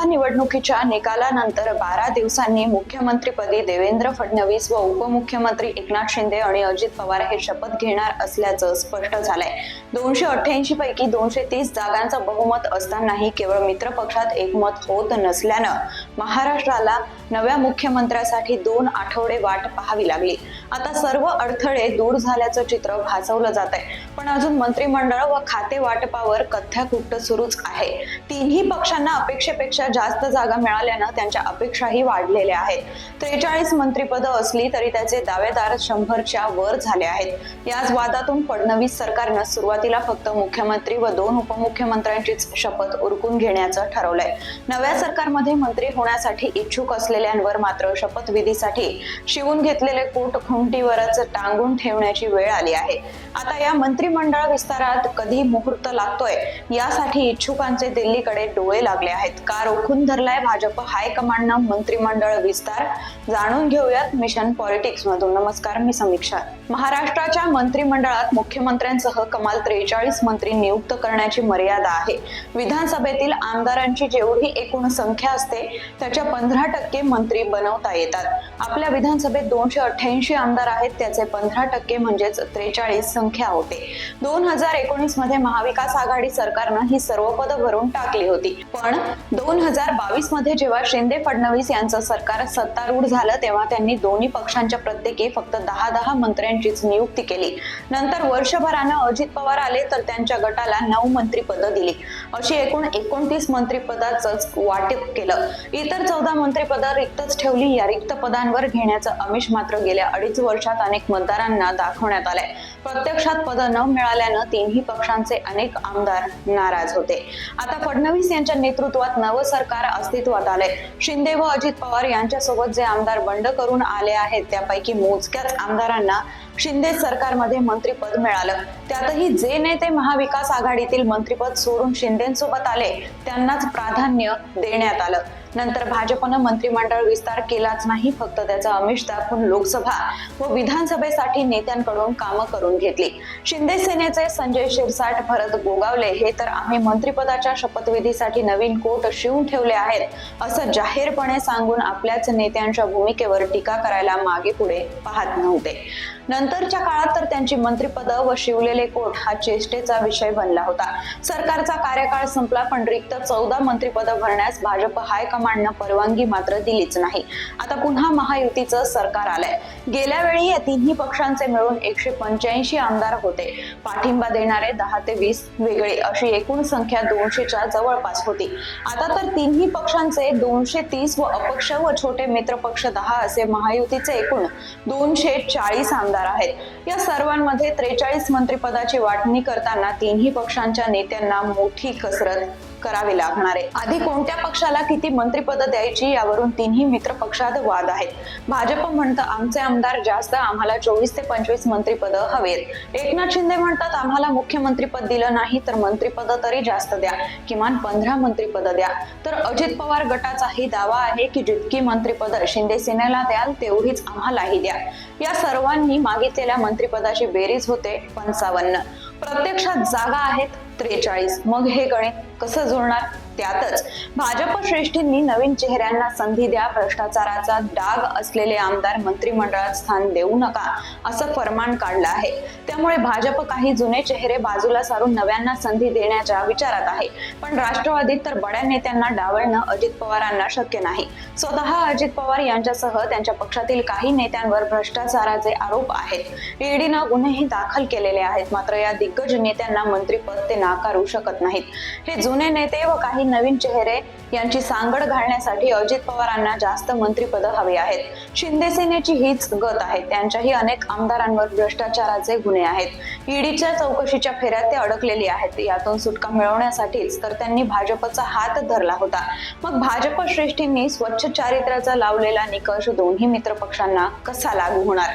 लोकसभा निवडणुकीच्या निकालानंतर बारा दिवसांनी मुख्यमंत्रीपदी देवेंद्र फडणवीस व उपमुख्यमंत्री एकनाथ शिंदे आणि अजित पवार हे शपथ घेणार असल्याचं स्पष्ट झालंय. दोनशे अठ्ठ्याऐंशी पैकी दोनशे तीस जागांचं बहुमत असतानाही केवळ मित्र पक्षात एकमत होत नसल्यानं महाराष्ट्राला नव्या मुख्यमंत्र्यासाठी दोन आठवडे वाट पाहावी लागली. आता सर्व अडथळे दूर झाल्याचं चित्र भासवलं जात आहे पण अजून मंत्रिमंडळ व खाते वाटपावर कथ्याकुट्ट सुरूच आहे. तिन्ही पक्षांना अपेक्षेपेक्षा जास्त जागा मिळाल्यानं त्यांच्या अपेक्षाही वाढलेल्या आहेत. त्रेचाळीस मंत्रिपदं असली तरी त्याचे दावेदार शंभरच्या वर झाले आहेत. याच वादातून फडणवीस सरकारनं सुरुवातीला फक्त मुख्यमंत्री व दोन उपमुख्यमंत्र्यांचीच शपथ उरकून घेण्याचं ठरवलंय. नव्या सरकारमध्ये मंत्री होण्यासाठी इच्छुक असलेल्यांवर मात्र शपथविधीसाठी शिवून घेतलेले कोट खुंटीवरच टांगून ठेवण्याची वेळ आली आहे. आता या मंत्रिमंडळ विस्तारात कधी मुहूर्त लागतोय यासाठी इच्छुकांचे दिल्लीकडे डोळे लागले आहेत. का रोखून धरलाय भाजप हायकमांडनं मंत्रिमंडळ विस्तार. जाणून घेऊयात मिशन पॉलिटिक्स मधून. नमस्कार मी समीक्षा. महाराष्ट्राच्या मंत्रिमंडळात मुख्यमंत्र्यांसह कमाल त्रेचाळीस मंत्री नियुक्त करण्याची मर्यादा आहे. विधानसभेतील आमदारांची जेवढी एकूण संख्या असते त्याच्या पंधरा टक्के मंत्री बनवता येतात. आपल्या विधानसभेत दोनशे अठ्ठ्याऐंशी आमदार आहेत त्याचे पंधरा टक्के म्हणजेच त्रेचाळीस संख्या होते. दोन हजार एकोणीसमध्ये महाविकास आघाडी सरकारनं ही सर्व पद भरून टाकली होती. पण दोन हजार बावीसमध्ये जेव्हा शिंदे फडणवीस यांचं सरकार सत्तारूढ झालं तेव्हा त्यांनी दोन्ही पक्षांच्या प्रत्येकी फक्त दहा दहा मंत्र्यांचीच नियुक्ती केली. नंतर वर्षभरानं अजित पवार आले तर त्यांच्या गटाला नऊ मंत्रिपदं दिली. अशी एकूण एकोणतीस मंत्रिपदाच वाटप केलं. इतर चौदा मंत्रिपद रिक्तच ठेवली. या रिक्त पदांवर घेण्याचं आमिष मात्र गेल्या अडीच वर्षात अनेक मतदारांना दाखवण्यात आलंय. प्रत्यक्षात पद न मिळाल्यानं तिन्ही पक्षांचे अनेक आमदार नाराज होते. आता फडणवीस यांच्या नेतृत्वात नवं सरकार अस्तित्वात आलंय. शिंदे व अजित पवार यांच्यासोबत जे आमदार बंड करून आले आहेत त्यापैकी मोजक्याच आमदारांना शिंदे सरकारमध्ये मंत्रीपद मिळालं. त्यातही जे नेते महाविकास आघाडीतील मंत्रीपद सोडून शिंदेसोबत आले त्यांनाच प्राधान्य देण्यात आलं. नंतर भाजपनं मंत्रिमंडळ विस्तार केलाच नाही फक्त त्याचा अमिष दाखवून लोकसभा व विधानसभेसाठी नेत्यांकडून कामं करून घेतली. शिंदे सेनेचे संजय शिरसाट भरत गोगावले हे तर आम्ही मंत्रिपदाच्या शपथविधीसाठी नवीन कोट शिवून ठेवले आहेत असं जाहीरपणे सांगून आपल्याच नेत्यांच्या भूमिकेवर टीका करायला मागे पुढे पाहत नव्हते. नंतरच्या काळात तर त्यांची मंत्रिपद व शिवलेले कोट हा चेष्टेचा विषय बनला होता. सरकारचा कार्यकाळ संपला पण रिक्त चौदा मंत्रिपद भरण्यास भाजप मांडणं परवानगी मात्र दिलीच नाही. आता पुन्हा महायुतीचं सरकार आलंय. गेल्या वेळी या तिन्ही पक्षांचे मिळून एकशे पंच्याऐंशी आमदार होते. पाठिंबा देणारे दहा ते वीस वेगळे अशी एकूण संख्या दोनशेच्या जवळपास होती. आता तर तिन्ही पक्षांचे दोनशे तीस व अपक्ष व छोटे मित्र पक्ष दहा असे महायुतीचे एकूण दोनशे चाळीस आमदार आहेत. या सर्वांमध्ये त्रेचाळीस मंत्रिपदाची वाटणी करताना तिन्ही पक्षांच्या नेत्यांना मोठी कसरत करावे लागणार आहे. आधी कोणत्या पक्षाला किती मंत्रिपद द्यायची यावरून तिन्ही मित्र पक्षात वाद आहेत. भाजप म्हणतं आमचे आमदार जास्त आम्हाला चोवीस ते पंचवीस मंत्रिपद हवेत. एकनाथ शिंदे म्हणतात आम्हाला मुख्यमंत्रीपद दिलं नाही तर मंत्रिपद तरी जास्त द्या. किमान पंधरा मंत्रिपद द्या. तर अजित पवार गटाचाही दावा आहे की जितकी मंत्रिपद शिंदे सेनेला द्याल तेवढीच आम्हालाही द्या. या सर्वांनी मागितलेल्या मंत्रिपदाची बेरीज होते पंचावन्न. प्रत्यक्षात जागा आहेत त्रेचाळीस. मग हे गणित कसं जुळणार? त्यातच भाजप श्रेष्ठींनी नवीन चेहऱ्यांना संधी द्या भ्रष्टाचाराचा डाग असलेले आमदार मंत्रिमंडळात स्थान देऊ नका असं फरमान काढलं आहे. त्यामुळे भाजप काही जुने चेहरे बाजूला सारून नव्यांना संधी देण्याच्या विचारात आहे. पण राष्ट्रवादीत तर बड्या नेत्यांना डावलणं अजित पवारांना शक्य नाही. स्वतः अजित पवार यांच्यासह त्यांच्या पक्षातील काही नेत्यांवर भ्रष्टाचाराचे आरोप आहेत. ईडीनं गुन्हेही दाखल केलेले आहेत मात्र या दिग्गज नेत्यांना मंत्रिपद ते नाकारू शकत नाहीत. हे जुने नेते व काही नवीन चेहरे यांची सांगड घालण्यासाठी अजित पवारांना जास्त मंत्रीपद हवी आहेत. शिंदे सेनेची हीच गत आहे. त्यांच्याही अनेक आमदारांवर भ्रष्टाचाराचे गुन्हे आहेत. ईडीच्या चौकशीच्या फेऱ्यात ते अडकलेली आहेत. यातून सुटका मिळवण्यासाठीच तर त्यांनी भाजपचा हात धरला होता. मग भाजप श्रेष्ठींनी स्वच्छ चारित्र्याचा लावलेला निकष दोन्ही मित्र पक्षांना कसा लागू होणार?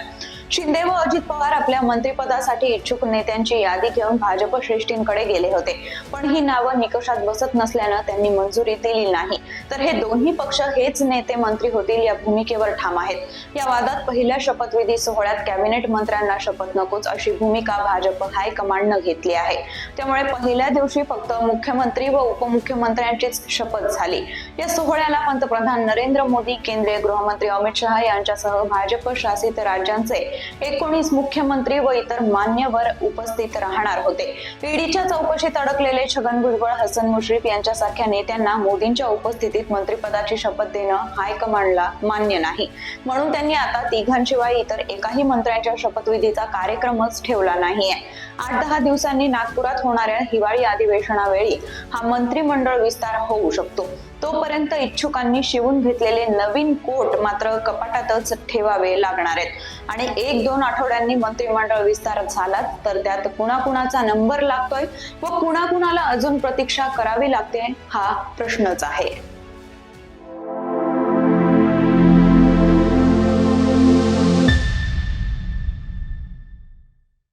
शिंदे व अजित पवार आपल्या मंत्रिपदासाठी इच्छुक नेत्यांची यादी घेऊन भाजप श्रेष्ठींकडे गेले होते. पण ही नावं निकषात बसत नसल्यानं त्यांनी मंजुरी दिली नाही. तर हे दोन्ही पक्ष हेच नेते मंत्री होतील या भूमिकेवर ठाम आहेत. या वादात पहिल्या शपथविधी सोहळ्यात कॅबिनेट मंत्र्यांना शपथ नकोच अशी भूमिका भाजप हायकमांडनं घेतली आहे. त्यामुळे पहिल्या दिवशी फक्त मुख्यमंत्री व उपमुख्यमंत्र्यांचीच शपथ झाली. या सोहळ्याला पंतप्रधान नरेंद्र मोदी केंद्रीय गृहमंत्री अमित शहा यांच्यासह भाजप शासित राज्यांचे एकोणीस मुख्यमंत्री व इतर मान्यवर उपस्थित राहणार होते. ईडीच्या चौकशीत अडकलेले छगन भुजबळ हसन मुश्रीफ यांच्यासारख्या नेत्यांना मोदींच्या उपस्थितीत मंत्रिपदाची शपथ देणं हायकमांडला मान्य नाही. म्हणून त्यांनी आता तिघांशिवाय इतर एकाही मंत्र्यांच्या शपथविधीचा कार्यक्रमच ठेवला नाहीये. आठ दहा दिवसांनी नागपुरात होणाऱ्या हिवाळी अधिवेशनावेळी हा मंत्रिमंडळ विस्तार होऊ शकतो. तोपर्यंत इच्छुकांनी शिवून घेतलेले नवीन कोट मात्र कपाटातच ठेवावे लागणार आहेत. आणि एक दोन आठवड्यांनी मंत्रिमंडळ विस्तार झालाच तर त्यात कुणाकुणाचा नंबर लागतोय व कुणाकुणाला अजून प्रतीक्षा करावी लागते हा प्रश्नच आहे.